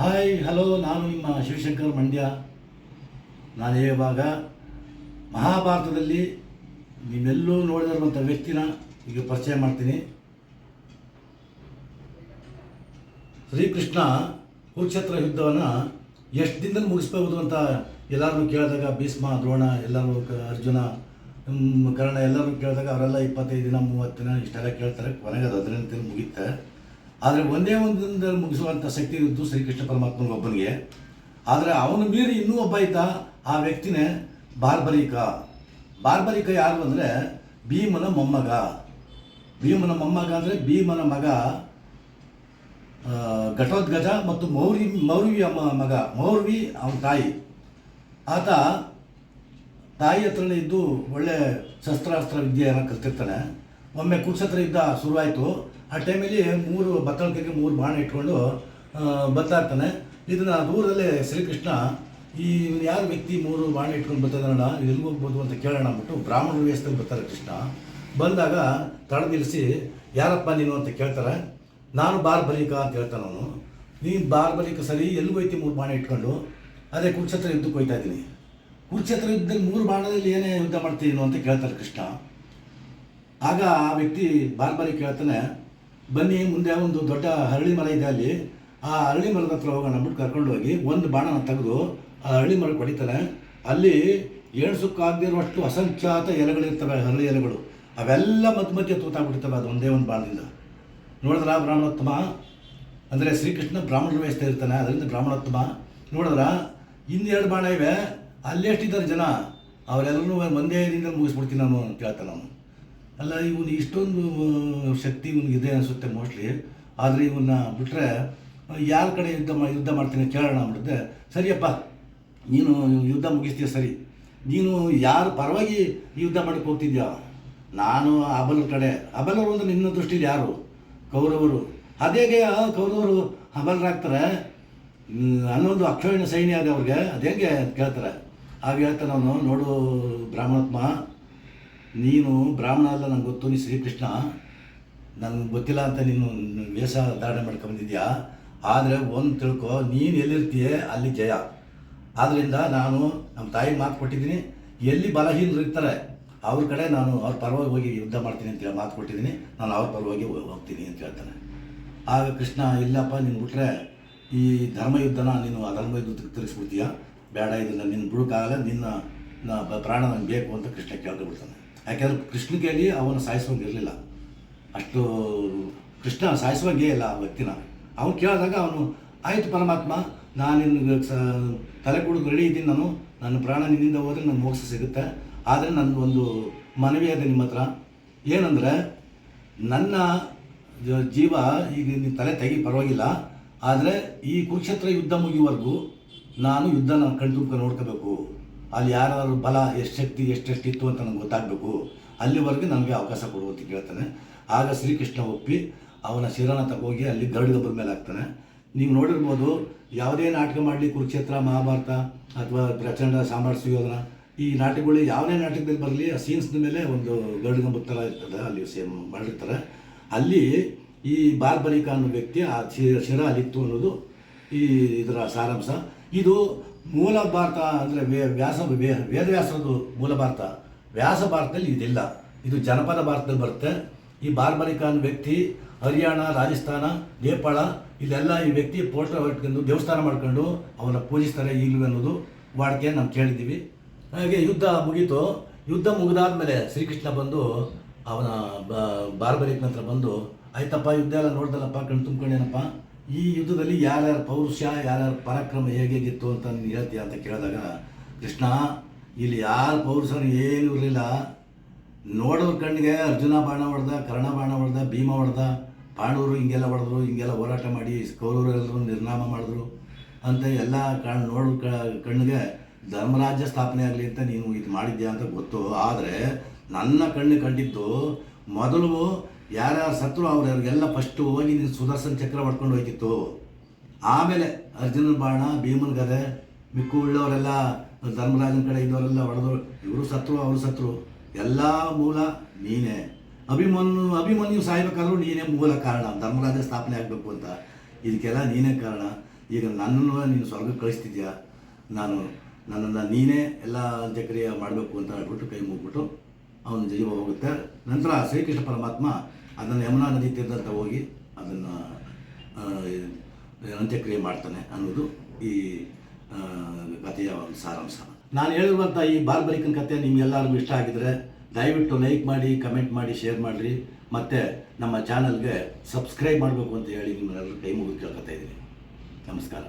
Hi hello ನಾನು ನಿಮ್ಮ ಶಿವಶಂಕರ್ ಮಂಡ್ಯ. ನಾನು ಹೇಳುವಾಗ ಮಹಾಭಾರತದಲ್ಲಿ ನೀವೆಲ್ಲೂ ನೋಡಿದಿರುವಂಥ ವ್ಯಕ್ತಿನ ಈಗ ಪರಿಚಯ ಮಾಡ್ತೀನಿ. ಶ್ರೀಕೃಷ್ಣ ಕುರುಕ್ಷೇತ್ರ ಯುದ್ಧವನ್ನು ಎಷ್ಟು ದಿನದಲ್ಲಿ ಮುಗಿಸ್ಬೋದು ಅಂತ ಎಲ್ಲರನ್ನೂ ಕೇಳಿದಾಗ ಭೀಷ್ಮ, ದ್ರೋಣ ಎಲ್ಲರೂ ಅರ್ಜುನ ಕರ್ಣ ಎಲ್ಲರೂ ಕೇಳಿದಾಗ ಅವರೆಲ್ಲ ಇಪ್ಪತ್ತೈದು ದಿನ, ಮೂವತ್ತು ದಿನ ಇಷ್ಟೆಲ್ಲ ಕೇಳ್ತಾರೆ. ಕೊನೆಗೆ ಅದು ಹದಿನೆಂಟು ದಿನ ಆದರೆ ಒಂದೇ ಒಂದು ಮುಗಿಸುವಂಥ ಶಕ್ತಿ ಇದ್ದು ಶ್ರೀಕೃಷ್ಣ ಪರಮಾತ್ಮನ ಒಬ್ಬನಿಗೆ. ಆದರೆ ಅವನು ಮೀರಿ ಇನ್ನೂ ಒಬ್ಬ ಇದ್ದ ಆ ವ್ಯಕ್ತಿನೇ ಬಾರ್ಬರಿಕ. ಬಾರ್ಬರಿಕ ಯಾರು ಅಂದರೆ ಭೀಮನ ಮೊಮ್ಮಗ. ಭೀಮನ ಮೊಮ್ಮಗ ಅಂದರೆ ಭೀಮನ ಮಗ ಘಟೋದ್ಗಜ ಮತ್ತು ಮೌರಿ ಮೌರ್ವಿಯ ಮಗ, ಮೌರ್ವಿ ಅವನ ತಾಯಿ. ಆತ ತಾಯಿ ಹತ್ರನೇ ಇದ್ದು ಒಳ್ಳೆ ಶಸ್ತ್ರಾಸ್ತ್ರ ವಿದ್ಯೆಯನ್ನು ಕಲ್ತಿರ್ತಾನೆ. ಒಮ್ಮೆ ಕುರ್ಸತ್ರ ಇದ್ದ ಶುರುವಾಯಿತು. ಆ ಟೈಮಲ್ಲಿ ಮೂರು ಬತ್ತಳಿಕೆಗೆ ಮೂರು ಬಾಣ ಇಟ್ಕೊಂಡು ಇರ್ತಾನೆ. ಇದನ್ನು ದೂರದಲ್ಲೇ ಶ್ರೀಕೃಷ್ಣ, ಈ ಯಾರು ವ್ಯಕ್ತಿ ಮೂರು ಬಾಣ ಇಟ್ಕೊಂಡು ಬರ್ತಿದ್ದಾನಲ್ಲ ನೀವು ಎಲ್ಲಿಗೆ ಹೋಗ್ಬೋದು ಅಂತ ಕೇಳೋಣ ಅಂದ್ಬಿಟ್ಟು ಬ್ರಾಹ್ಮಣ ವೇಷದಲ್ಲಿ ಬರ್ತಾರೆ ಕೃಷ್ಣ. ಬಂದಾಗ ತಡ ನಿಲ್ಲಿಸಿ, ಯಾರಪ್ಪ ನೀನು? ಅಂತ ಕೇಳ್ತಾರೆ. ನಾನು ಬಾರ್ಬರಿಕ ಅಂತ ಹೇಳ್ತಾನೆ ಅವನು. ನೀನು ಬಾರ್ಬರಿಕ ಸರಿ ಎಲ್ಲಿ ಹೋಯ್ತಿ ಮೂರು ಬಾಣ ಇಟ್ಕೊಂಡು? ಅದೇ ಕುರುಕ್ಷೇತ್ರ ಯುದ್ಧಕ್ಕೆ ಹೋಯ್ತಾ ಇದ್ದೀನಿ. ಕುರುಕ್ಷೇತ್ರ ಯುದ್ಧದಲ್ಲಿ ಮೂರು ಬಾಣದಲ್ಲಿ ಏನೇ ಯುದ್ಧ ಮಾಡ್ತೀನಿ ಅಂತ ಕೇಳ್ತಾರೆ ಕೃಷ್ಣ. ಆಗ ಆ ವ್ಯಕ್ತಿ ಬಾರ್ಬರಿ ಕೇಳ್ತಾನೆ ಬನ್ನಿ, ಮುಂದೆ ಒಂದು ದೊಡ್ಡ ಹರಳಿ ಮರ ಇದೆ ಅಲ್ಲಿ. ಆ ಹರಳಿ ಮರದ ಹತ್ರ ಹೋಗೋಣ ಬಿಟ್ಟು ಕರ್ಕೊಂಡು ಹೋಗಿ, ಒಂದು ಬಾಣನ ತೆಗೆದು ಆ ಹರಳಿ ಮರಕ್ಕೆ ಹೊಡಿತಾನೆ ಅಲ್ಲಿ ಎಣಸುಕ್ಕಾಗದಿರುವಷ್ಟು ಅಸಂಖ್ಯಾತ ಎಲೆಗಳಿರ್ತವೆ, ಹರಳಿ ಎಲೆಗಳು. ಅವೆಲ್ಲ ಮಧ್ಯ ಮಧ್ಯೆ ತೂತಾಗ್ಬಿಡ್ತವೆ, ಅದು ಒಂದೇ ಒಂದು ಬಾಣದಿಂದ. ನೋಡಿದ್ರ ಬ್ರಾಹ್ಮಣೋತ್ತಮ? ಅಂದರೆ ಶ್ರೀಕೃಷ್ಣ ಬ್ರಾಹ್ಮಣ ವ್ಯವಸ್ಥೆ ಇರ್ತಾನೆ, ಅದರಿಂದ ಬ್ರಾಹ್ಮಣೋತ್ತಮ. ನೋಡಿದ್ರ? ಇನ್ನೆರಡು ಬಾಣ ಇವೆ ಅಲ್ಲೆಷ್ಟಿದ್ದಾರೆ ಜನ? ಅವರೆಲ್ಲರೂ ಒಂದೇ ದಿನದಲ್ಲಿ ಮುಗಿಸ್ಬಿಡ್ತೀನಿ ನಾನು ಅಂತ ಕೇಳ್ತಾನೆ ಅವನು. ಅಲ್ಲ, ಇವನು ಇಷ್ಟೊಂದು ಶಕ್ತಿ ಇವನಿಗಿದೆ ಅನಿಸುತ್ತೆ ಮೋಸ್ಟ್ಲಿ ಆದರೆ ಇವನ್ನ ಬಿಟ್ಟರೆ ಯಾರ ಕಡೆ ಯುದ್ಧ ಮಾ, ಯುದ್ಧ ಮಾಡ್ತೀನಿ ಕೇಳೋಣ ಅಂಬಿಡುತ್ತೆ ಸರಿಯಪ್ಪ, ನೀನು ಯುದ್ಧ ಮುಗಿಸ್ತೀಯ, ಸರಿ. ನೀನು ಯಾರ ಪರವಾಗಿ ಯುದ್ಧ ಮಾಡಕ್ಕೆ ಹೋಗ್ತಿದ್ಯಾ? ನಾನು ಅಬಲರ ಕಡೆ. ಅಬಲರು ಅಂದ್ರೆ ನಿನ್ನ ದೃಷ್ಟಿಲಿ ಯಾರು? ಕೌರವರು. ಅದೇಗೆ ಕೌರವರು ಅಬಲರಾಗ್ತಾರೆ. ಅನ್ನೊಂದು ಅಕ್ಷೋಹಿಣ ಸೈನ್ಯ ಅದೇ ಅವ್ರಿಗೆ. ಅದೇಗೆ ಅಂತ ಕೇಳ್ತಾರೆ. ಹಾಗೆ ಹೇಳ್ತಾನೆ ನೋಡು ಬ್ರಾಹ್ಮಣಾತ್ಮ ನೀನು ಬ್ರಾಹ್ಮಣ ಅಲ್ಲ, ನಂಗೆ ಗೊತ್ತು. ನೀ ಶ್ರೀಕೃಷ್ಣ. ನನಗೆ ಗೊತ್ತಿಲ್ಲ ಅಂತ ನೀನು ವೇಷ ಧಾರಣೆ ಮಾಡ್ಕೊಂಬಂದಿದ್ಯಾ ಆದರೆ ಒಂದು ತಿಳ್ಕೊ, ನೀನು ಎಲ್ಲಿರ್ತೀಯ, ಅಲ್ಲಿ ಜಯ. ಆದ್ದರಿಂದ ನಾನು ನಮ್ಮ ತಾಯಿ ಮಾತು ಕೊಟ್ಟಿದ್ದೀನಿ. ಎಲ್ಲಿ ಬಲಹೀನರು ಇರ್ತಾರೆ, ಅವ್ರ ಕಡೆ ನಾನು ಅವ್ರ ಪರವಾಗಿ ಹೋಗಿ ಯುದ್ಧ ಮಾಡ್ತೀನಿ ಅಂತೇಳಿ ಮಾತು ಕೊಟ್ಟಿದ್ದೀನಿ. ನಾನು ಅವ್ರ ಪರವಾಗಿ ಹೋಗ್ತೀನಿ ಅಂತ ಹೇಳ್ತಾನೆ. ಆಗ ಕೃಷ್ಣ, ಇಲ್ಲಪ್ಪ, ನೀನು ಬಿಟ್ಟರೆ ಈ ಧರ್ಮ ಯುದ್ಧನ ನೀನು ಅಧರ್ಮ ಯುದ್ಧಕ್ಕೆ ತಿರುಗಿಸ್ಬಿಡ್ತೀಯ? ಬೇಡ, ಇದನ್ನು ನಿನ್ನ ಬಿಡೋಕ್ಕಾಗಲ್ಲ ನಿನ್ನ ಪ್ರಾಣ ನನಗೆ ಬೇಕು ಅಂತ ಕೃಷ್ಣ ಕೇಳ್ಕೊಬಿಡ್ತಾನೆ ಯಾಕೆಂದ್ರೆ ಕೃಷ್ಣ ಅವನು ಸಾಯಿಸುವಂಗೆ ಇರಲಿಲ್ಲ ಅಷ್ಟು ಕೃಷ್ಣ ಸಾಯಿಸುವಂಗೆ ಇಲ್ಲ ಆ ವ್ಯಕ್ತಿನ. ಅವನು ಕೇಳಿದಾಗ ಅವನು, ಆಯಿತು ಪರಮಾತ್ಮ, ನಾನು ನಿನ್ನ ಸ, ತಲೆ ಕುಡಿದು ರೆಡಿ ಇದ್ದೀನಿ ನಾನು. ನನ್ನ ಪ್ರಾಣ ನಿನ್ನಿಂದ ಹೋದರೆ ನನ್ನ ಮೋಕ್ಷ ಸಿಗುತ್ತೆ. ಆದರೆ ನನ್ನ ಒಂದು ಮನವಿ ಇದೆ ನಿಮ್ಮ ಹತ್ರ. ಏನಂದರೆ, ನನ್ನ ಜೀವ ಈಗ ನಿನ್ನ ತಲೆ ತೆಗಿ, ಪರವಾಗಿಲ್ಲ. ಆದರೆ ಈ ಕುರುಕ್ಷೇತ್ರ ಯುದ್ಧ ಮುಗಿಯುವವರೆಗೂ ನಾನು ಯುದ್ಧನ ಕಣ್ತುಂಬ ನೋಡ್ಕೋಬೇಕು. ಅಲ್ಲಿ ಯಾರು ಬಲ, ಎಷ್ಟು ಶಕ್ತಿ, ಎಷ್ಟೆಷ್ಟಿತ್ತು ಅಂತ ನನಗೆ ಗೊತ್ತಾಗಬೇಕು. ಅಲ್ಲಿವರೆಗೆ ನನಗೆ ಅವಕಾಶ ಕೊಡು ಅಂತ ಕೇಳ್ತಾನೆ. ಆಗ ಶ್ರೀಕೃಷ್ಣ ಒಪ್ಪಿ ಅವನ ಶಿರನ ತಗೋಗಿ ಅಲ್ಲಿ ಗರುಡ ಮೇಲೆ ಹಾಕ್ತಾನೆ. ನೀವು ನೋಡಿರ್ಬೋದು, ಯಾವುದೇ ನಾಟಕ ಮಾಡಲಿ ಕುರುಕ್ಷೇತ್ರ, ಮಹಾಭಾರತ ಅಥವಾ ಪ್ರಚಂಡ ಸಾಮ್ರಾಟ್ ಸುಯೋಧನ, ಈ ನಾಟಕಗಳು ಯಾವುದೇ ನಾಟಕದಲ್ಲಿ ಬರಲಿ, ಆ ಸೀನ್ಸ್ನ ಮೇಲೆ ಒಂದು ಗರುಡ ಬುತ್ತಲ ಥರ ಇರ್ತದೆ. ಅಲ್ಲಿ ಸೇಮ್ ಮಾಡಿರ್ತಾರೆ. ಅಲ್ಲಿ ಈ ಬಾರ್ಬರಿಕ ಅನ್ನೋ ವ್ಯಕ್ತಿ, ಆ ಶಿರ ಅಲ್ಲಿತ್ತು ಅನ್ನೋದು ಈ ಇದರ ಸಾರಾಂಶ. ಇದು ಮೂಲ ಭಾರತ ಅಂದರೆ ವ್ಯಾಸ ವೇ- ವೇದವ್ಯಾಸರದು ಮೂಲ ಭಾರತ. ವ್ಯಾಸ ಭಾರತದಲ್ಲಿ ಇದಿಲ್ಲ. ಇದು ಜನಪದ ಭಾರತದಲ್ಲಿ ಬರುತ್ತೆ. ಈ ಬಾರ್ಬರಿಕ ಅನ್ನೋ ವ್ಯಕ್ತಿ, ಹರಿಯಾಣ, ರಾಜಸ್ಥಾನ, ನೇಪಾಳ, ಇಲ್ಲೆಲ್ಲ ಈ ವ್ಯಕ್ತಿ ಪೋಸ್ಟರ್ ಹೊಟ್ಕೊಂಡು ದೇವಸ್ಥಾನ ಮಾಡ್ಕೊಂಡು ಅವನ ಪೂಜಿಸ್ತಾರೆ ಈಗಲೂ ಅನ್ನೋದು ವಾಡಿಕೆ ನಾವು ಕೇಳಿದ್ದೀವಿ. ಹಾಗೆ ಯುದ್ಧ ಮುಗೀತು. ಯುದ್ಧ ಮುಗಿದಾದ್ಮೇಲೆ ಶ್ರೀಕೃಷ್ಣ ಬಂದು ಅವನ ಬ- ನಂತರ ಬಂದು, ಆಯ್ತಪ್ಪ, ಯುದ್ಧ ಎಲ್ಲ ನೋಡ್ದಲ್ಲಪ್ಪ, ಕಣ್ ತುಂಬ್ಕೊಂಡೇನಪ್ಪ? ಈ ಯುದ್ಧದಲ್ಲಿ ಯಾರ್ಯಾರ ಪೌರುಷ, ಯಾರ್ಯಾರ ಪರಾಕ್ರಮ ಹೇಗೇಗಿತ್ತು ಅಂತ ನೀನು ಹೇಳ್ತೀಯ ಅಂತ ಕೇಳಿದಾಗ, ಕೃಷ್ಣ, ಇಲ್ಲಿ ಯಾರ ಪೌರುಷನು ಏನೂ ಇರಲಿಲ್ಲ. ನೋಡೋರ ಕಣ್ಣಿಗೆ ಅರ್ಜುನ ಬಾಣ ಹೊಡೆದ, ಕರ್ಣ ಬಾಣ ಹೊಡೆದ, ಭೀಮ ಹೊಡೆದ, ಪಾಂಡವರು ಹಿಂಗೆಲ್ಲ ಹೊಡೆದ್ರು, ಹಿಂಗೆಲ್ಲ ಹೋರಾಟ ಮಾಡಿ ಕೌರವರೆಲ್ಲರೂ ನಿರ್ನಾಮ ಮಾಡಿದ್ರು ಅಂತ ಎಲ್ಲ ಕಣ್ ನೋಡೋ ಕಣ್ಣಿಗೆ ಧರ್ಮರಾಜ್ಯ ಸ್ಥಾಪನೆ ಆಗಲಿ ಅಂತ ನೀನು ಇದು ಮಾಡಿದ್ಯಾ ಅಂತ ಗೊತ್ತು. ಆದರೆ ನನ್ನ ಕಣ್ಣು ಕಂಡಿದ್ದು ಮೊದಲು ಯಾರ್ಯಾರು ಸತ್ರು ಅವ್ರಿಗೆಲ್ಲ ಫಸ್ಟು ಹೋಗಿ ನೀನು ಸುದರ್ಶನ ಚಕ್ರ ಹೊಡ್ಕೊಂಡು ಹೋಯ್ತಿತ್ತು. ಆಮೇಲೆ ಅರ್ಜುನನ ಬಾಣ, ಭೀಮನ ಗದೆ, ಮಿಕ್ಕು ಉಳ್ಳವರೆಲ್ಲ, ಧರ್ಮರಾಜನ ಕಡೆ ಇದ್ದವರೆಲ್ಲ ಹೊಡೆದ್ರು. ಇವರು ಸತ್ರು, ಅವರು ಸತ್ರು. ಎಲ್ಲ ಮೂಲ ನೀನೇ. ಅಭಿಮನ್ಯು ಅಭಿಮನ್ಯು ಸಾಯ್ಬೇಕಾದ್ರೂ ನೀನೇ ಮೂಲ ಕಾರಣ. ಧರ್ಮರಾಜ ಸ್ಥಾಪನೆ ಆಗಬೇಕು ಅಂತ. ಇದಕ್ಕೆಲ್ಲ ನೀನೇ ಕಾರಣ. ಈಗ ನನ್ನನ್ನು ನೀನು ಸ್ವರ್ಗಕ್ಕೆ ಕಳಿಸ್ತಿದ್ಯಾ? ನಾನು ನನ್ನನ್ನು ನೀನೇ ಎಲ್ಲ ಅಂತ್ಯಕ್ರಿಯೆ ಮಾಡಬೇಕು ಅಂತ ಹೇಳ್ಬಿಟ್ಟು ಕೈ ಮುಗ್ಬಿಟ್ಟು ಅವನ ಜೀವ ಹೋಗುತ್ತೆ. ನಂತರ ಶ್ರೀಕೃಷ್ಣ ಪರಮಾತ್ಮ ಅದನ್ನು ಯಮುನಾ ನದಿ ತೀರದಂತ ಹೋಗಿ ಅದನ್ನು ಅಂತ್ಯಕ್ರಿಯೆ ಮಾಡ್ತಾನೆ ಅನ್ನೋದು ಈ ಕಥೆಯ ಒಂದು ಸಾರಾಂಶ. ನಾನು ಹೇಳಿರುವಂಥ ಈ ಬಾರ್ಬರಿಕನ್ ಕಥೆ ನಿಮ್ಗೆಲ್ಲರಿಗೂ ಇಷ್ಟ ಆಗಿದ್ರೆ ದಯವಿಟ್ಟು ಲೈಕ್ ಮಾಡಿ ಕಮೆಂಟ್ ಮಾಡಿ ಶೇರ್ ಮಾಡಿರಿ. ಮತ್ತು ನಮ್ಮ ಚಾನಲ್ಗೆ ಸಬ್ಸ್ಕ್ರೈಬ್ ಮಾಡಬೇಕು ಅಂತ ಹೇಳಿ ನಿಮ್ಮೆಲ್ಲರೂ ಕೈ ಮುಗಿದು ಕೇಳ್ಕೊತಾ ಇದ್ದೀನಿ. ನಮಸ್ಕಾರ.